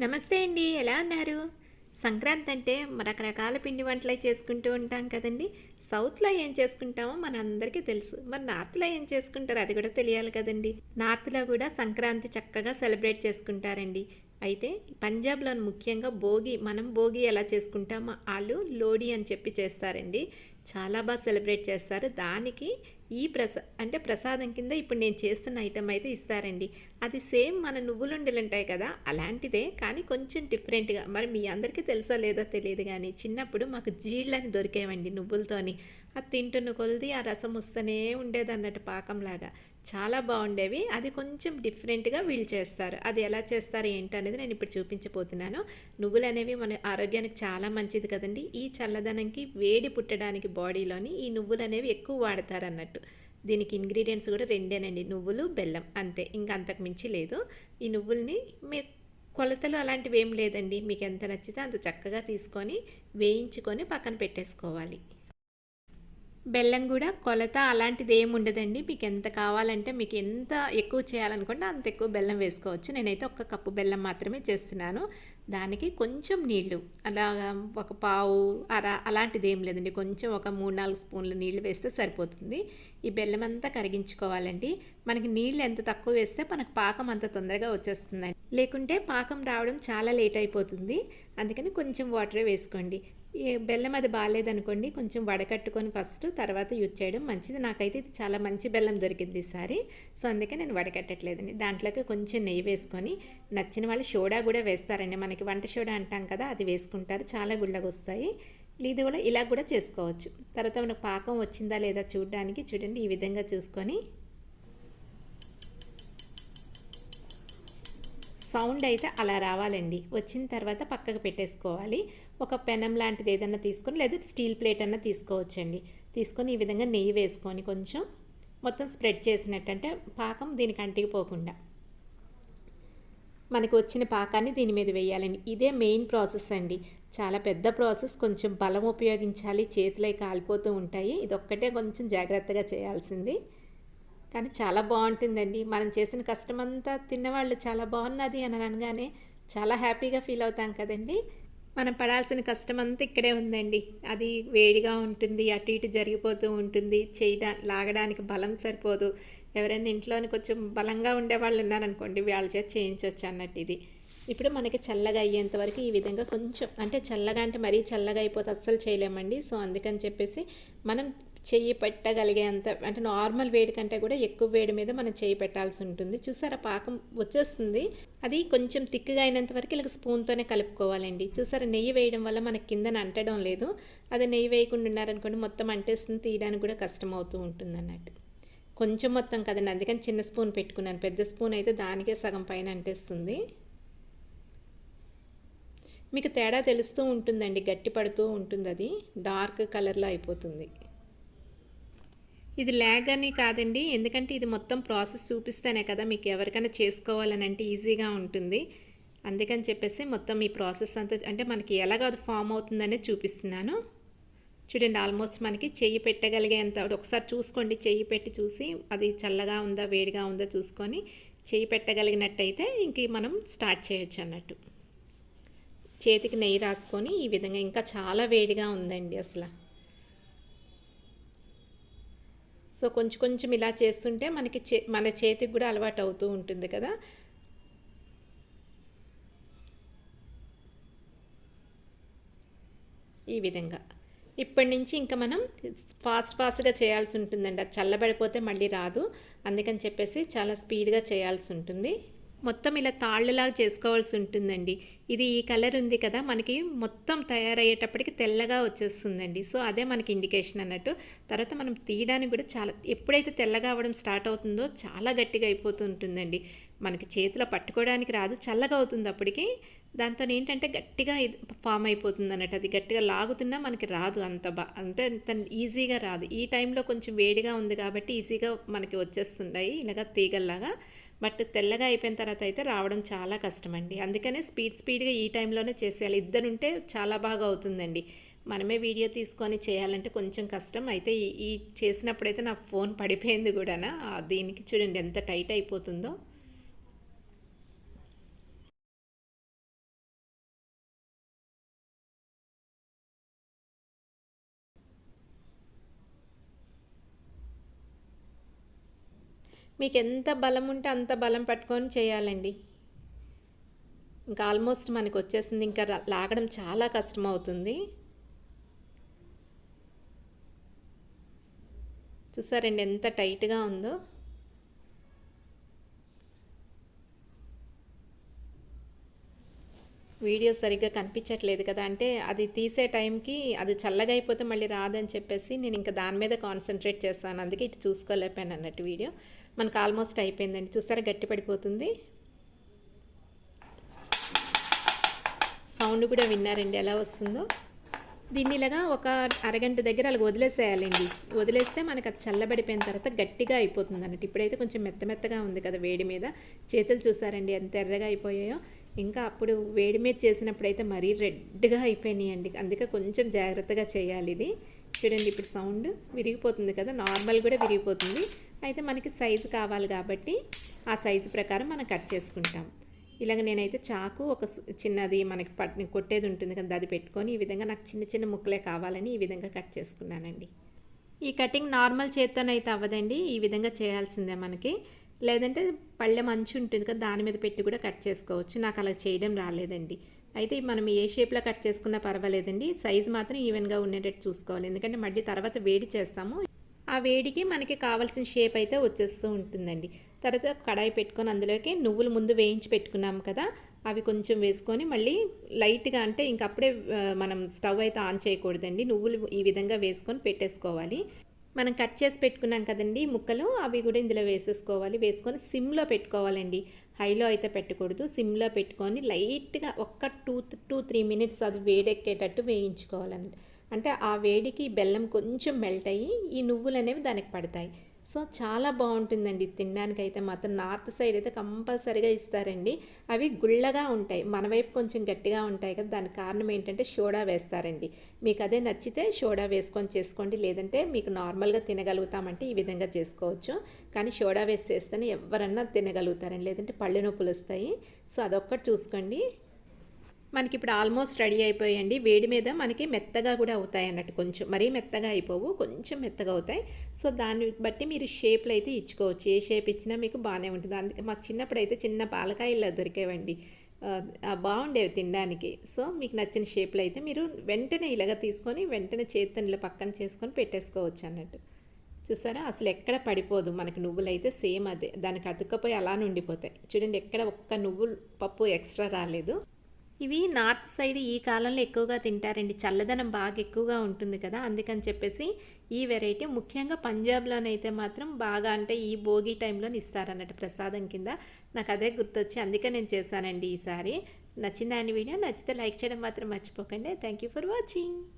నమస్తే అండి ఎలా ఉన్నారు? సంక్రాంతి అంటే రకరకాల పిండి వంటలు చేసుకుంటూ ఉంటాం కదండి. సౌత్లో ఏం చేసుకుంటామో మన అందరికీ తెలుసు. మరి నార్త్లో ఏం చేసుకుంటారో అది కూడా తెలియాలి కదండి. నార్త్లో కూడా సంక్రాంతి చక్కగా సెలబ్రేట్ చేసుకుంటారండి. అయితే పంజాబ్లో ముఖ్యంగా భోగి మనం భోగి ఎలా చేసుకుంటామో వాళ్ళు లోడీ అని చెప్పి చేస్తారండి. చాలా బాగా సెలబ్రేట్ చేస్తారు. దానికి ఈ ప్రసా అంటే ప్రసాదం కింద ఇప్పుడు నేను చేస్తున్న ఐటెం అయితే ఇస్తారండి. అది సేమ్ మన నువ్వులుండలు ఉంటాయి కదా అలాంటిదే కానీ కొంచెం డిఫరెంట్గా మరి మీ అందరికీ తెలుసో లేదో తెలియదు కానీ చిన్నప్పుడు మాకు జీళ్ళని దొరికేవండి నువ్వులతోని. అది తింటున్న కొలిది ఆ రసం వస్తూనే ఉండేది అన్నట్టు పాకంలాగా. చాలా బాగుండేవి. అది కొంచెం డిఫరెంట్గా వీళ్ళు చేస్తారు. అది ఎలా చేస్తారు ఏంటి అనేది నేను ఇప్పుడు చూపించబోతున్నాను. నువ్వులు అనేవి మన ఆరోగ్యానికి చాలా మంచిది కదండి. ఈ చల్లదనంకి వేడి పుట్టడానికి బాడీలోని ఈ నువ్వులు అనేవి ఎక్కువ వాడతారు అన్నట్టు దీనికి ఇంగ్రీడియంట్స్ కూడా రెండేనండి. నువ్వులు బెల్లం అంతే. ఇంకా అంతకు మించి లేదు. ఈ నువ్వుల్ని మీరు కొలతలు అలాంటివి ఏం లేదండి. మీకు ఎంత నచ్చితే అంత చక్కగా తీసుకొని వేయించుకొని పక్కన పెట్టేసుకోవాలి. బెల్లం కూడా కొలత అలాంటిది ఏమి ఉండదండి. మీకు ఎంత కావాలంటే మీకు ఎంత ఎక్కువ చేయాలనుకుంటే అంత ఎక్కువ బెల్లం వేసుకోవచ్చు. నేనైతే ఒక కప్పు బెల్లం మాత్రమే చేస్తున్నాను. దానికి కొంచెం నీళ్ళు అలాగా ఒక పావు అర అలాంటిది ఏం లేదండి. కొంచెం ఒక మూడు నాలుగు స్పూన్లు నీళ్ళు వేస్తే సరిపోతుంది. ఈ బెల్లం అంతా కరిగించుకోవాలండి. మనకి నీళ్ళు ఎంత తక్కువ వేస్తే మనకు పాకం అంత తొందరగా వచ్చేస్తుందండి. లేకుంటే పాకం రావడం చాలా లేట్ అయిపోతుంది. అందుకని కొంచెం వాటరే వేసుకోండి. బెల్లం అది బాగాలేదనుకోండి కొంచెం వడకట్టుకొని ఫస్ట్ తర్వాత యూజ్ చేయడం మంచిది. నాకైతే ఇది చాలా మంచి బెల్లం దొరికింది ఈసారి సో అందుకే నేను వడకట్టట్లేదండి దాంట్లోకి కొంచెం నెయ్యి వేసుకొని నచ్చిన వాళ్ళు సోడా కూడా వేస్తారండి. మనకి వంట సోడా అంటాం కదా అది వేసుకుంటారు. చాలా గుళ్ళగా వస్తాయి ఇది కూడా ఇలా కూడా చేసుకోవచ్చు. తర్వాత మనకు పాకం వచ్చిందా లేదా చూడడానికి చూడండి. ఈ విధంగా చూసుకొని సౌండ్ అయితే అలా రావాలండి. వచ్చిన తర్వాత పక్కకు పెట్టేసుకోవాలి. ఒక పెనం లాంటిది ఏదన్నా తీసుకొని లేదా స్టీల్ ప్లేట్ అన్నా తీసుకోవచ్చండి. తీసుకొని ఈ విధంగా నెయ్యి వేసుకొని కొంచెం మొత్తం స్ప్రెడ్ చేసినట్టంటే పాకం దీనికి అంటికిపోకుండా మనకు వచ్చిన పాకాన్ని దీని మీద వేయాలండి. ఇదే మెయిన్ ప్రాసెస్ అండి. చాలా పెద్ద ప్రాసెస్. కొంచెం బలం ఉపయోగించాలి. చేతులై కాలిపోతూ ఉంటాయి. ఇది ఒక్కటే కొంచెం జాగ్రత్తగా చేయాల్సింది. కానీ చాలా బాగుంటుందండి. మనం చేసిన కష్టమంతా తిన్నవాళ్ళు చాలా బాగున్నది అని అనగానే చాలా హ్యాపీగా ఫీల్ అవుతాం కదండి. మనం పడాల్సిన కష్టం అంతా ఇక్కడే ఉందండి. అది వేడిగా ఉంటుంది అటు ఇటు జరిగిపోతూ ఉంటుంది. చేయడా లాగడానికి బలం సరిపోదు. ఎవరైనా ఇంట్లోని కొంచెం బలంగా ఉండే వాళ్ళు ఉన్నారనుకోండి వాళ్ళ చేత చేయించవచ్చు అన్నట్టు ఇది. ఇప్పుడు మనకి చల్లగా అయ్యేంత వరకు ఈ విధంగా కొంచెం అంటే చల్లగా అంటే మరీ చల్లగా అయిపోతే అస్సలు చేయలేమండి. సో అందుకని చెప్పేసి మనం చెయ్యి పెట్టగలిగేంత అంటే నార్మల్ వేడి కంటే కూడా ఎక్కువ వేడి మీద మనం చెయ్యి పెట్టాల్సి ఉంటుంది. చూసారా పాకం వచ్చేస్తుంది. అది కొంచెం తిక్కుగా అయినంత వరకు ఇలా స్పూన్తోనే కలుపుకోవాలండి. చూసారా నెయ్యి వేయడం వల్ల మనకి కిందన అంటడం లేదు. అది నెయ్యి వేయకుండా ఉన్నారనుకోండి మొత్తం అంటేస్తుంది తీయడానికి కూడా కష్టం అవుతూ ఉంటుంది అన్నట్టు కొంచెం మొత్తం కదండి. అందుకని చిన్న స్పూన్ పెట్టుకున్నాను. పెద్ద స్పూన్ అయితే దానికే సగం పైన అంటేస్తుంది. మీకు తేడా తెలుస్తూ ఉంటుందండి. గట్టి పడుతూ ఉంటుంది అది డార్క్ కలర్లో అయిపోతుంది. ఇది ల్యాగ్ అని కాదండి. ఎందుకంటే ఇది మొత్తం ప్రాసెస్ చూపిస్తేనే కదా మీకు ఎవరికైనా చేసుకోవాలని అంటే ఈజీగా ఉంటుంది. అందుకని చెప్పేసి మొత్తం ఈ ప్రాసెస్ అంతా అంటే మనకి ఎలాగ అది ఫామ్ అవుతుందనే చూపిస్తున్నాను. చూడండి ఆల్మోస్ట్ మనకి చెయ్యి పెట్టగలిగేంత ఒకసారి చూసుకోండి. చెయ్యి పెట్టి చూసి అది చల్లగా ఉందా వేడిగా ఉందా చూసుకొని చెయ్యి పెట్టగలిగినట్టయితే ఇంక మనం స్టార్ట్ చేయొచ్చు అన్నట్టు. చేతికి నెయ్యి రాసుకొని ఈ విధంగా ఇంకా చాలా వేడిగా ఉందండి అసలు. సో కొంచెం కొంచెం ఇలా చేస్తుంటే మనకి చే మన చేతికి కూడా అలవాటు అవుతూ ఉంటుంది కదా. ఈ విధంగా. ఇప్పటి నుంచి ఇంకా మనం ఫాస్ట్ ఫాస్ట్గా చేయాల్సి ఉంటుందండి. అది చల్లబడిపోతే మళ్ళీ రాదు. అందుకని చెప్పేసి చాలా స్పీడ్గా చేయాల్సి ఉంటుంది. మొత్తం ఇలా తాళ్ళలాగా చేసుకోవాల్సి ఉంటుందండి. ఇది ఈ కలర్ ఉంది కదా మనకి మొత్తం తయారయ్యేటప్పటికి తెల్లగా వచ్చేస్తుందండి. సో అదే మనకి ఇండికేషన్ అన్నట్టు. తర్వాత మనం తీయడానికి కూడా చాలా ఎప్పుడైతే తెల్లగా అవ్వడం స్టార్ట్ అవుతుందో చాలా గట్టిగా అయిపోతూ ఉంటుందండి. మనకి చేతిలో పట్టుకోవడానికి రాదు చల్లగా అవుతుంది అప్పటికి. దాంతో ఏంటంటే గట్టిగా ఫామ్ అయిపోతుంది అన్నట్టు. అది గట్టిగా లాగుతున్నా మనకి రాదు అంత బా అంటే అంత ఈజీగా రాదు. ఈ టైంలో కొంచెం వేడిగా ఉంది కాబట్టి ఈజీగా మనకి వచ్చేస్తున్నాయి ఇలాగ తీగల్లాగా. బట్ తెల్లగా అయిపోయిన తర్వాత అయితే రావడం చాలా కష్టమండి. అందుకనే స్పీడ్ స్పీడ్గా ఈ టైంలోనే చేసేయాలి. ఇద్దరుంటే చాలా బాగా అవుతుందండి. మనమే వీడియో తీసుకొని చేయాలంటే కొంచెం కష్టం. అయితే ఈ చేసినప్పుడైతే నా ఫోన్ పడిపోయింది కూడా దీనికి చూడండి ఎంత టైట్ అయిపోతుందో. మీకు ఎంత బలం ఉంటే అంత బలం పట్టుకొని చేయాలండి. ఇంకా ఆల్మోస్ట్ మనకు వచ్చేసింది ఇంకా లాగడం చాలా కష్టం అవుతుంది చూసారండి ఎంత టైట్గా ఉందో. వీడియో సరిగ్గా కనిపించట్లేదు కదా అంటే అది తీసే టైంకి అది చల్లగా అయిపోతే మళ్ళీ రాదని చెప్పేసి నేను ఇంకా దాని మీద కాన్సన్ట్రేట్ చేస్తాను అందుకే ఇటు చూసుకోలేకపోయాను అన్నట్టు వీడియో. మనకు ఆల్మోస్ట్ అయిపోయిందండి. చూసారా? గట్టి పడిపోతుంది. సౌండ్ కూడా విన్నారండి. ఎలా వస్తుందో. దీన్ని ఇలాగా ఒక అరగంట దగ్గర అలాగ వదిలేసేయాలండి. వదిలేస్తే మనకు అది చల్లబడిపోయిన తర్వాత గట్టిగా అయిపోతుంది అన్నట్టు ఇప్పుడైతే కొంచెం మెత్త మెత్తగా ఉంది కదా వేడి మీద. చేతులు చూసారండి ఎంత ఎర్రగా అయిపోయాయో. ఇంకా అప్పుడు వేడి మీద చేసినప్పుడు అయితే మరీ రెడ్గా అయిపోయినాయండి. అందుకే కొంచెం జాగ్రత్తగా చేయాలి ఇది. చూడండి ఇప్పుడు సౌండ్ విరిగిపోతుంది కదా. నార్మల్ కూడా విరిగిపోతుంది. అయితే మనకి సైజు కావాలి కాబట్టి ఆ సైజు ప్రకారం మనం కట్ చేసుకుంటాం. ఇలాగ నేనైతే చాకు ఒక చిన్నది మనకి పట్ కొట్టేది ఉంటుంది కదా అది పెట్టుకొని ఈ విధంగా నాకు చిన్న చిన్న ముక్కలే కావాలని ఈ విధంగా కట్ చేసుకున్నానండి. ఈ కటింగ్ నార్మల్ చేత్తోనైతే అవ్వదండి ఈ విధంగా చేయాల్సిందే మనకి. లేదంటే పళ్ళె మంచి ఉంటుంది కదా దాని మీద పెట్టి కూడా కట్ చేసుకోవచ్చు. నాకు అలా చేయడం రాలేదండి. అయితే మనం ఏ షేప్లో కట్ చేసుకున్నా పర్వాలేదండి. సైజ్ మాత్రం ఈవెన్గా ఉండేటట్టు చూసుకోవాలి. ఎందుకంటే మళ్ళీ తర్వాత వేడి చేస్తాము. ఆ వేడికి మనకి కావాల్సిన షేప్ అయితే వచ్చేస్తూ ఉంటుందండి. తర్వాత కడాయి పెట్టుకొని అందులోకి నువ్వులు ముందు వేయించి పెట్టుకున్నాం కదా అవి కొంచెం వేసుకొని మళ్ళీ లైట్గా అంటే ఇంక అప్పుడే మనం స్టవ్ అయితే ఆన్ చేయకూడదండి. నువ్వులు ఈ విధంగా వేసుకొని పెట్టేసుకోవాలి. మనం కట్ చేసి పెట్టుకున్నాం కదండి ముక్కలు అవి కూడా ఇందులో వేసేసుకోవాలి. వేసుకొని సిమ్లో పెట్టుకోవాలండి. హైలో అయితే పెట్టకూడదు. సిమ్లో పెట్టుకొని లైట్గా ఒక్క టూ టూ త్రీ మినిట్స్ అది వేడెక్కేటట్టు వేయించుకోవాలండి అంటే ఆ వేడికి బెల్లం కొంచెం మెల్ట్ అయ్యి ఈ నువ్వులు అనేవి దానికి పడతాయి. సో చాలా బాగుంటుందండి. తినడానికి అయితే మాత్రం నార్త్ సైడ్ అయితే కంపల్సరీగా ఇస్తారండి. అవి గుళ్ళగా ఉంటాయి. మన వైపు కొంచెం గట్టిగా ఉంటాయి కదా దానికి కారణం ఏంటంటే సోడా వేస్తారండి. మీకు అదే నచ్చితే సోడా వేసుకొని చేసుకోండి. లేదంటే మీకు నార్మల్గా తినగలుగుతామంటే ఈ విధంగా చేసుకోవచ్చు. కానీ సోడా వేసి చేస్తేనే ఎవరన్నా తినగలుగుతారండి. లేదంటే పళ్ళు నొప్పులు వస్తాయి. సో అదొక్కటి చూసుకోండి. మనకి ఇప్పుడు ఆల్మోస్ట్ రెడీ అయిపోయాయండి వేడి మీద మనకి మెత్తగా కూడా అవుతాయి అన్నట్టు కొంచెం. మరీ మెత్తగా అయిపోవు కొంచెం మెత్తగా అవుతాయి. సో దాన్ని బట్టి మీరు షేప్లు అయితే ఇచ్చుకోవచ్చు. ఏ షేప్ ఇచ్చినా మీకు బాగానే ఉంటుంది. అందుకే మాకు చిన్నప్పుడు అయితే చిన్న పాలకాయలు దొరికేవండి. బాగుండేవి తినడానికి. సో మీకు నచ్చిన షేప్లు అయితే మీరు వెంటనే ఇలాగ తీసుకొని వెంటనే చేతిలో పక్కన చేసుకొని పెట్టేసుకోవచ్చు అన్నట్టు. చూసారా? అసలు ఎక్కడ పడిపోదు. మనకి నువ్వులు అయితే సేమ్ అదే. దానికి అతుక్కపోయి అలానే ఉండిపోతాయి. చూడండి ఎక్కడ ఒక్క నువ్వులు పప్పు ఎక్స్ట్రా రాలేదు. ఇవి నార్త్ సైడ్ ఈ కాలంలో ఎక్కువగా తింటారండి. చల్లదనం బాగా ఎక్కువగా ఉంటుంది కదా. అందుకని చెప్పేసి ఈ వెరైటీ ముఖ్యంగా పంజాబ్లోనైతే మాత్రం బాగా అంటే ఈ భోగి టైంలో ఇస్తారన్నట్టు ప్రసాదం కింద. నాకు అదే గుర్తొచ్చి అందుకే నేను చేశానండి ఈసారి. నచ్చిందా అండి వీడియో? నచ్చితే లైక్ చేయడం మాత్రం మర్చిపోకండి. Thank you for watching.